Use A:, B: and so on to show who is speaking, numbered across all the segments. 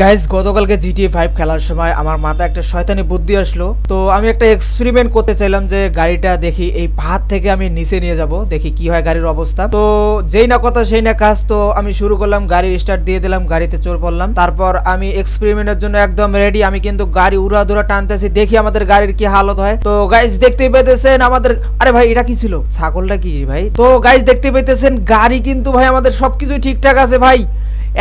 A: Guys গতকালকে GTA five খেলার সময় আমার মাথায় একটা শয়তানি বুদ্ধি আসলো। তো আমি একটা এক্সপেরিমেন্ট করতে চাইলাম যে গাড়িটা দেখি এই পাহাড় থেকে আমি নিচে নিয়ে যাব, দেখি কি হয় গাড়ির অবস্থা। তো যেই না কথা সেই না কাজ, তো আমি শুরু করলাম, গাড়ি স্টার্ট দিয়ে দিলাম, গাড়িতে চোর পড়লাম। তারপর আমি এক্সপেরিমেন্টের জন্য একদম রেডি আমি কিন্তু গাড়ি উড়া দুরা টানতেছি, দেখি আমাদের গাড়ির কি হালত হয়। তো গাইজ দেখতেই পেতেছেন আমাদের, আরে ভাই, এটা কি ছিল? ছাগলটা কি ভাই? তো গাইজ দেখতে পেতেছেন গাড়ি কিন্তু ভাই আমাদের সবকিছু ঠিকঠাক আছে ভাই।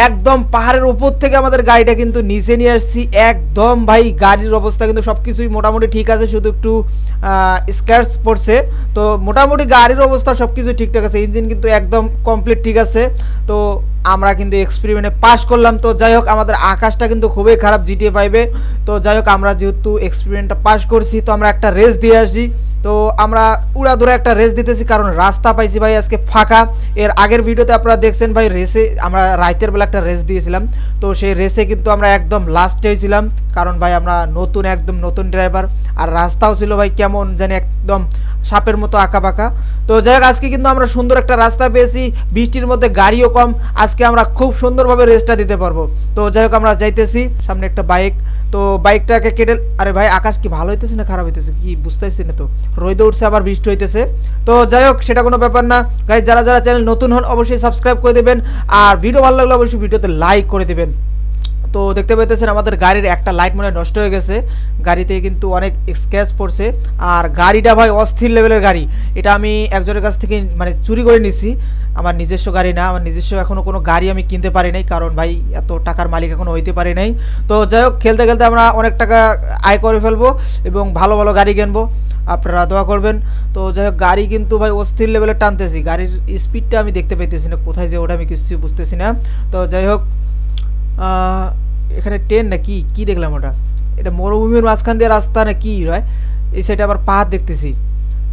A: একদম পাহাড়ের উপর থেকে আমাদের গাড়িটা কিন্তু নিচে নিয়ে আসছি। একদম ভাই, গাড়ির অবস্থা কিন্তু সব কিছুই মোটামুটি ঠিক আছে, শুধু একটু স্ক্র্যাচ পড়ছে। তো মোটামুটি গাড়ির অবস্থা সব কিছু ঠিকঠাক আছে ইঞ্জিন কিন্তু একদম কমপ্লিট ঠিক আছে। তো আমরা কিন্তু এক্সপেরিমেন্টে পাস করলাম। তো যাই হোক, আমাদের আকাশটা কিন্তু খুবই খারাপ জিটিএ ফাইভে তো যাই হোক, আমরা যেহেতু এক্সপেরিমেন্টটা পাস করছি, তো আমরা একটা রেস দিয়ে আসি। তো আমরা উড়া ধরে একটা রেস দিতেছি, কারণ রাস্তা পাইছি ভাই আজকে ফাঁকা। এর আগের ভিডিওতে আপনারা দেখছেন ভাই রেসে আমরা রাইতের বেলা একটা রেস দিয়েছিলাম। তো সেই রেসে কিন্তু আমরা একদম লাস্টে হয়েছিলাম, কারণ ভাই আমরা নতুন, একদম নতুন ড্রাইভার আর রাস্তাও ছিল ভাই কেমন জানি একদম সাপের মতো আঁকা বাঁকা তো যাই হোক, আজকে কিন্তু আমরা সুন্দর একটা রাস্তা পেয়েছি, বৃষ্টির মধ্যে গাড়িও কম। আজকে আমরা খুব সুন্দরভাবে রেসটা দিতে পারব। তো যাই হোক, আমরা যাইতেছি, সামনে একটা বাইক তো বাইকটাকে কেটে আরে ভাই, আকাশ কি ভালো হইতেছে না খারাপ হইতেছে? কি বুঝতেছি না তো। রোদে উঠছে, আবার বৃষ্টি হইতেছে। তো যাই হোক, সেটা কোনো ব্যাপার না। গাই যারা যারা চ্যানেল নতুন হন, অবশ্যই সাবস্ক্রাইব করে দেবেন। আর ভিডিও ভালো লাগলে অবশ্যই ভিডিওতে লাইক করে দেবেন। তো দেখতে পেতেছেন আমাদের গাড়ির একটা লাইট মনে নষ্ট হয়ে গেছে। গাড়িতে কিন্তু অনেক স্ক্র্যাচ পড়ছে। আর গাড়িটা ভাই অস্থির লেভেলের গাড়ি। এটা আমি একজনের কাছ থেকে মানে চুরি করে নিছি। আমার নিজস্ব গাড়ি না, আমার নিজস্ব এখনও কোনো গাড়ি আমি কিনতে পারি নাই, কারণ ভাই এত টাকার মালিক এখনও হইতে পারি নাই। তো যাই হোক, খেলতে খেলতে আমরা অনেক টাকা আয় করে ফেলব এবং ভালো ভালো গাড়ি কিনবো। আপনারা দোয়া করবেন। তো যাই হোক, গাড়ি কিন্তু ভাই অস্থির লেভেলে টানতেছি। গাড়ির স্পিডটা আমি দেখতে পাইতেছি না, কোথায় যে ওটা আমি কিছু বুঝতেছি না। তো যাই হোক এখানে ট্রেন না কি? কি দেখলাম ওটা? এটা মরুভূমির মাঝখান দিয়ে রাস্তা না কি হয় এই সাইডে আবার পাহাড় দেখতেছি।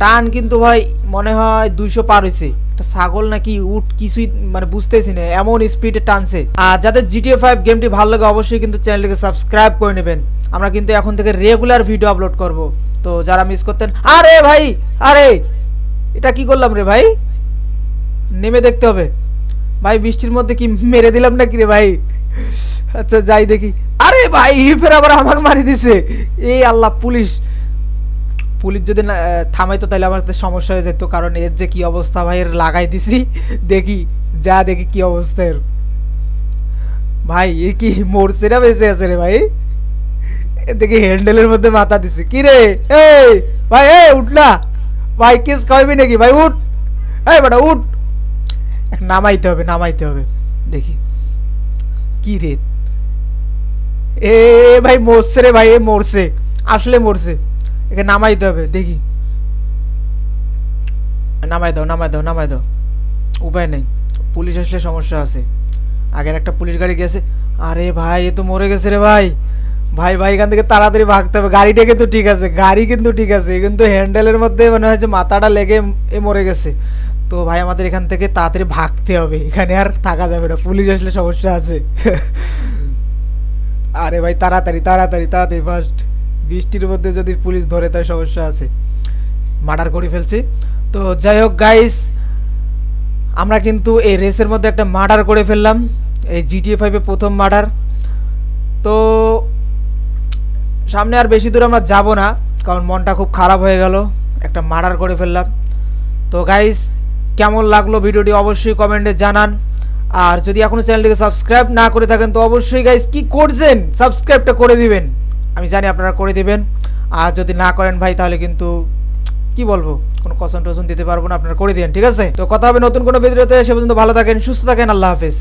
A: টান কিন্তু ভাই, মনে হয় দুইশো পার হয়েছে একটা ছাগল নাকি উট কিছুই মানে বুঝতেছি না, এমন স্পিডে টানছে। আর যাদের জিটিএ ফাইভ গেমটি ভালো লাগে অবশ্যই কিন্তু চ্যানেলটিকে সাবস্ক্রাইব করে নেবেন। আমরা কিন্তু এখন থেকে রেগুলার ভিডিও আপলোড করব। তো যারা মিস করতেন, আরে ভাই, আরে, এটা কি করলাম রে ভাই? নেমে দেখতে হবে। ভাই, বৃষ্টির মধ্যে কি মেরে দিলাম নাকি রে ভাই? আচ্ছা যাই দেখি। আরে ভাই ফের আবার আমাকে মারি দিছে। এই আল্লাহ, পুলিশ। পুলিশ যদি থামাইতো তাহলে আমার সমস্যা হয়ে যেত। কারণ এর যে কি অবস্থা ভাই, এর লাগাই দিছি, দেখি, যা দেখি কি অবস্থা এর। ভাই, এ কি মরছে না বেঁচে আছে রে ভাই? দেখি হ্যান্ডেলের মধ্যে মাথা দিছে। কি রে? এই, ভাই, এই, উঠ না। ভাই, কিস খাওয়াবি নাকি? ভাই, উঠ। এই বেটা, উঠ। নামাইতে হবে নামাইতে হবে। দেখি। কি রে? এ, ভাই, মরছে রে ভাই, এ মরছে। আসলে মরছে। একে নামাইতে হবে, দেখি। নামাই দাও নামাই দাও নামাই দাও। উপায় নেই, পুলিশ আসলে সমস্যা আছে। আগের একটা পুলিশ গাড়ি গেছে, আরে ভাই, এ তো মরে গেছে রে ভাই। ভাই ভাই, এখান থেকে তাড়াতাড়ি ভাগতে হবে। গাড়িটা কিন্তু ঠিক আছে, গাড়ি কিন্তু ঠিক আছে কিন্তু হ্যান্ডেলের মধ্যে মনে হয় যে মাথাটা লেগে এ মরে গেছে। তো ভাই, আমাদের এখান থেকে তাড়াতাড়ি ভাগতে হবে, এখানে আর থাকা যাবে না, পুলিশ আসলে সমস্যা আছে। আরে ভাই, তাড়াতাড়ি তাড়াতাড়ি তাড়াতাড়ি ফার্স্ট বৃষ্টির মধ্যে যদি পুলিশ ধরে তার সমস্যা আছে। মার্ডার করে ফেলছি। তো যাই হোক গাইস আমরা কিন্তু এই রেসের মধ্যে একটা মার্ডার করে ফেললাম। এই জিটিএ ফাইভে প্রথম মার্ডার। তো সামনে আর বেশি দূর আমরা যাব না, কারণ মনটা খুব খারাপ হয়ে গেল। একটা মার্ডার করে ফেললাম। তো গাইস কেমন লাগল ভিডিওটি অবশ্যই কমেন্টে জানান। আর যদি এখনও চ্যানেলটিকে সাবস্ক্রাইব না করে থাকেন, তো অবশ্যই গাইস কি করছেন? সাবস্ক্রাইবটা করে দিবেন। আমি জানি আপনারা করে দেবেন। আর যদি না করেন ভাই, তাহলে কিন্তু কি বলব? কোনো কসন টসন দিতে পারব না, আপনারা করে দিন ঠিক আছে? তো কথা হবে নতুন কোনো ভিডিওতে, সে পর্যন্ত ভালো থাকেন, সুস্থ থাকেন, আল্লাহ হাফেজ।